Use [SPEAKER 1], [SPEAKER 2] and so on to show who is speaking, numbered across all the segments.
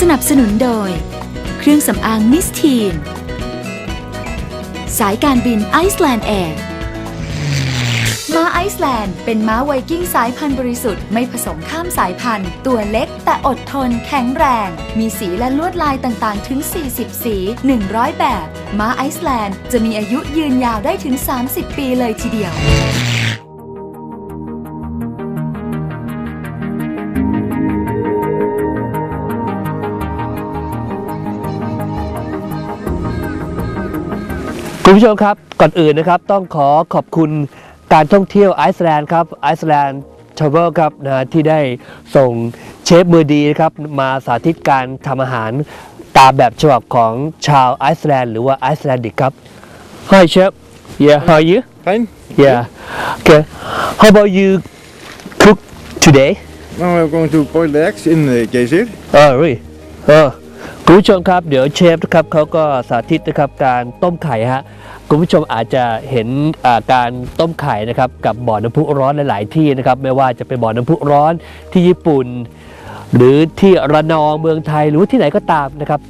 [SPEAKER 1] สนับสนุนโดย เครื่องสำอางมิสทีน สายการบินไอซ์แลนด์แอร์ม้าไอซ์แลนด์เป็นม้าไวกิ้งสายพันธุ์บริสุทธิ์ไม่ผสมข้ามสายพันธุ์ ตัวเล็กแต่อดทนแข็งแรง มีสีและลวดลายต่างๆ ถึง 40 สี 100 แบบ ม้าไอซ์แลนด์จะมีอายุยืนยาวได้ถึง 30 ปีเลยทีเดียว
[SPEAKER 2] คุณผู้ชมครับก่อนอื่นนะครับต้องขอขอบคุณการท่องเที่ยวไอซ์แลนด์ครับไอซ์แลนด์ทราเวลครับนะที่ได้ส่งเชฟมือดีนะครับมาสาธิตการทำอาหารตามแบบฉบับของชาวไอซ์แลนด์หรือว่าไอซ์แลนดิกครับ Hi chef yeah how are you
[SPEAKER 3] Fine.
[SPEAKER 2] yeah okay how about you cook today
[SPEAKER 3] Now we're going to boil the eggs in the geyser.
[SPEAKER 2] เออรีเออ คุณผู้ชมครับเดี๋ยวเชฟนะครับเขาก็สาธิตนะครับการต้มไข่ฮะคุณผู้ชมอาจจะเห็นอ่าการต้มไข่นะครับกับบ่อน้ำพุร้อนหลาย ๆ ที่นะครับไม่ว่าจะเป็นบ่อน้ำพุร้อนที่ญี่ปุ่น หรือที่ระนองเมืองไทยหรือว่าที่ไหนก็ตามนะครับ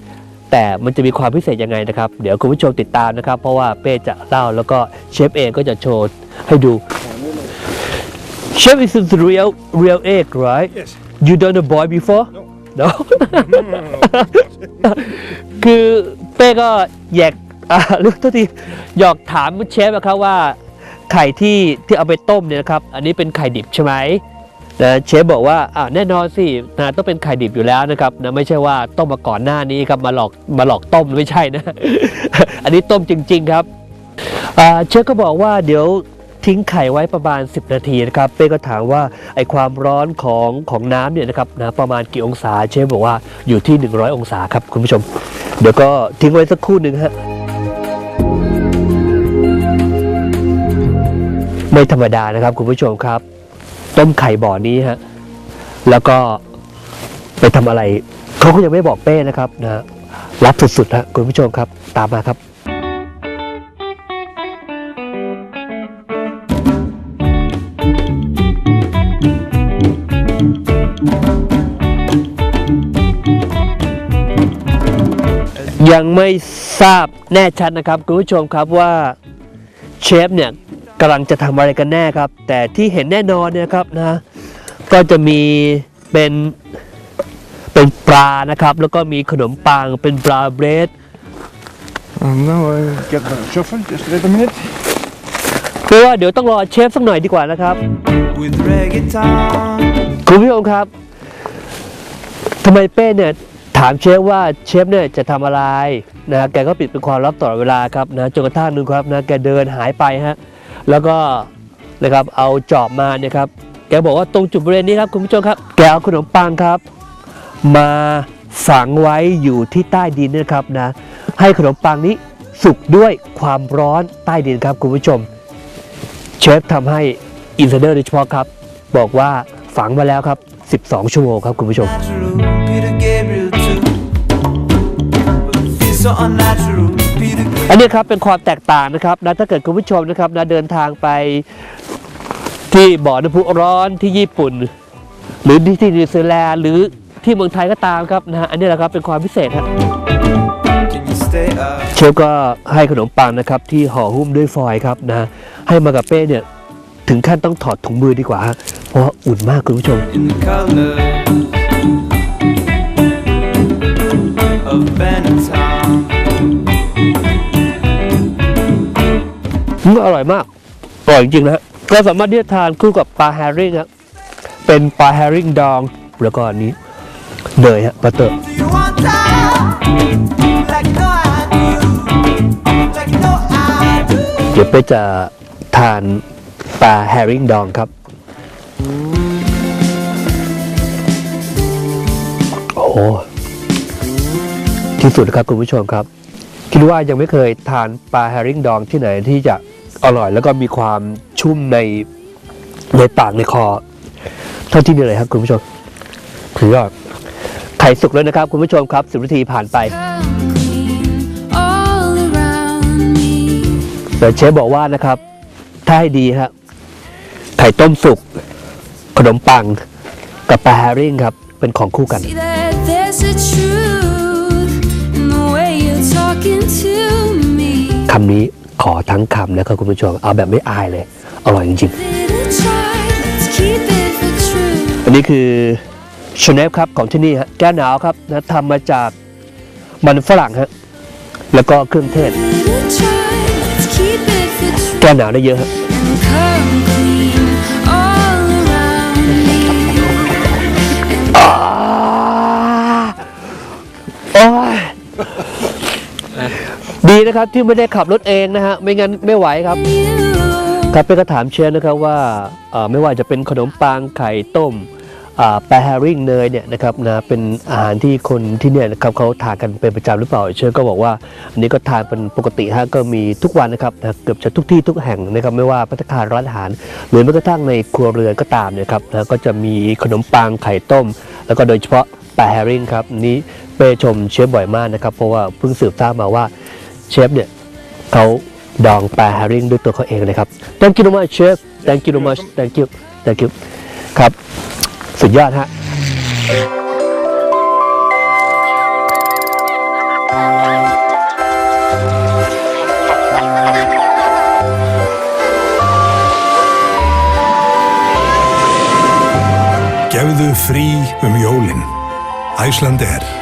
[SPEAKER 2] แต่มันจะมีความพิเศษยังไงนะครับ เดี๋ยวคุณผู้ชมติดตามนะครับ เพราะว่าเป้จะเล่าแล้วก็เชฟเองก็จะโชว์ให้ดู Chef is the real real egg right
[SPEAKER 3] Yes.
[SPEAKER 2] You done a boil before?
[SPEAKER 3] No.
[SPEAKER 2] No. คือเป้ก็แยกอ่าลูกโทษทีหยอกถามเชฟนะครับว่า ไข่ที่ที่เอาไปต้มเนี่ยนะครับ อันนี้เป็นไข่ดิบใช่ไหมนะเชฟบอกว่าอ่าแน่นอนสินะต้องเป็นไข่ดิบอยู่แล้วนะครับนะไม่ใช่ว่าต้มมาก่อนหน้านี้ครับมาหลอกมาหลอกต้มไม่ใช่นะ อันนี้ต้มจริง ๆครับอ่าเชฟก็บอกว่าเดี๋ยว ทิ้งไข่ไว้ประมาณ 10 นาทีนะครับเป้ก็ถามว่าไอความร้อนของของน้ำเนี่ยนะครับนะประมาณกี่องศาเชฟบอกว่าอยู่ที่ 100 องศาครับคุณผู้ชม เดี๋ยวก็ทิ้งไว้สักครู่หนึ่งฮะไม่ธรรมดานะครับคุณผู้ชมครับ ต้มไข่บ่อนี้ฮะแล้วก็ไปทำอะไรเขาก็ยังไม่บอกเป้นะครับนะรับสุดๆฮะคุณผู้ชมครับ ตามมาครับ ยังไม่ทราบแน่ชัดนะครับคุณผู้ชมครับว่าเชฟเนี่ยกำลังจะทำอะไรกันแน่ครับ แต่ที่เห็นแน่นอนเนี่ยครับนะก็จะมีเป็นเป็นปลานะครับ แล้วก็มีขนมปังเป็นปลาเบรด
[SPEAKER 3] And now I get the shovel. Just wait a minute.
[SPEAKER 2] เพราะว่าเดี๋ยวต้องรอเชฟสักหน่อยดีกว่านะครับ
[SPEAKER 4] with reggaeton.
[SPEAKER 2] คุณผู้ชมครับทำไมเป้เนี่ย ถามเชฟว่าเชฟเนี่ยจะทำอะไรนะแกก็ปิดเป็นความลับตลอดเวลาครับนะจนกระทั่งนึงครับนะแกเดินหายไปฮะแล้วก็นะครับเอาจอบมาเนี่ยครับแกบอกว่าตรงจุดบริเวณนี้ครับคุณผู้ชมครับแกเอาขนมปังครับ มาฝังไว้อยู่ที่ใต้ดินนะครับนะให้ขนมปังนี้สุกด้วยความร้อนใต้ดินครับคุณผู้ชม เชฟทำให้อินไซเดอร์โดยเฉพาะครับ บอกว่าฝังมาแล้วครับ 12 ชั่วโมงครับคุณผู้ชม
[SPEAKER 4] so unnatural, Peter
[SPEAKER 2] อัน
[SPEAKER 4] Gabriel.
[SPEAKER 2] นี้ครับเป็นความแตกต่างนะครับนะถ้าเกิดคุณผู้ชมนะครับนะเดินทางไปที่บ่อน้ำพุร้อนที่ญี่ปุ่น หรือที่ที่นิวซีแลนด์หรือที่เมืองไทยก็ตามครับนะฮะอันนี้แหละครับเป็นความพิเศษครับ
[SPEAKER 4] Can you stay up?
[SPEAKER 2] เชฟก็ให้ขนมปังนะครับที่ห่อหุ้มด้วยฟอยล์ครับนะให้มากับเป้เนี่ยถึงขั้นต้องถอดถุงมือดีกว่าฮะเพราะว่าอุ่นมากคุณผู้ชม
[SPEAKER 4] in the color
[SPEAKER 2] อืมอร่อยมาก อร่อยจริงๆนะฮะก็สามารถที่จะทานคู่กับปลาแฮริงครับเป็นปลาแฮริงดองแล้วก็อันนี้เนยฮะบัตเตอร์เดี๋ยวไปจะทานปลาแฮริงดองครับ โอ้โหที่สุดนะครับคุณผู้ชมครับ คิดว่ายังไม่เคยทานปลาแฮริงดองที่ไหนที่จะ อร่อย แล้วก็มีความชุ่มในในปากในคอ เท่าที่นี่เลยครับ คุณผู้ชมถือว่าไข่สุกแล้วนะครับ คุณผู้ชมครับสิบนาทีผ่านไปแต่เชฟบอกว่านะครับ ถ้าให้ดีครับไข่ต้มสุก ขนมปัง กับปลาแฮริ่งครับ เป็นของคู่กันคำนี้ ขอทั้งคำนะครับคุณผู้ชม เอาแบบไม่อายเลย อร่อยจริง
[SPEAKER 5] Give it a try. Let's keep it for true.
[SPEAKER 2] ๆอันนี้คือชเนฟครับของที่นี่ฮะแก้หนาวครับนะทำมาจากมันฝรั่งฮะแล้วก็เครื่องเทศ
[SPEAKER 5] Give it a try. Let's keep it for true.
[SPEAKER 2] แก้หนาวได้เยอะฮะ นะครับที่ไม่ได้ขับรถเองนะฮะไม่งั้นไม่ไหวครับครับเป็นก็ถามเชฟนะครับว่าอ่อไม่ว่าจะเป็นขนมปังไข่ต้มอ่าปลาแฮริ่งเนยเนี่ยนะครับนะเป็นอาหารที่คนที่เนี่ยนะครับเขาทานกันเป็นประจำหรือเปล่า เชฟก็บอกว่าอันนี้ก็ทานเป็นปกติฮะก็มีทุกวันนะครับนะเกือบจะทุกที่ทุกแห่งนะครับไม่ว่าพัตตาคารร้านอาหาร หรือแม้กระทั่งในครัวเรือนก็ตามเนะครับนะก็จะมีขนมปังไข่ต้ม แล้วก็โดยเฉพาะปลาแฮริ่งครับอันนี้เปชมเชฟบ่อยมากนะครับเพราะว่าเพิ่งสืบทราบมาว่า เชฟเนี่ยเขาดองปลาแฮริ่งด้วยตัวเขาเองเลยครับ thank you so much chef thank you so much thank you thank you ครับ สุดยอดฮะ
[SPEAKER 6] Gefðu frí um jólin. Æslander.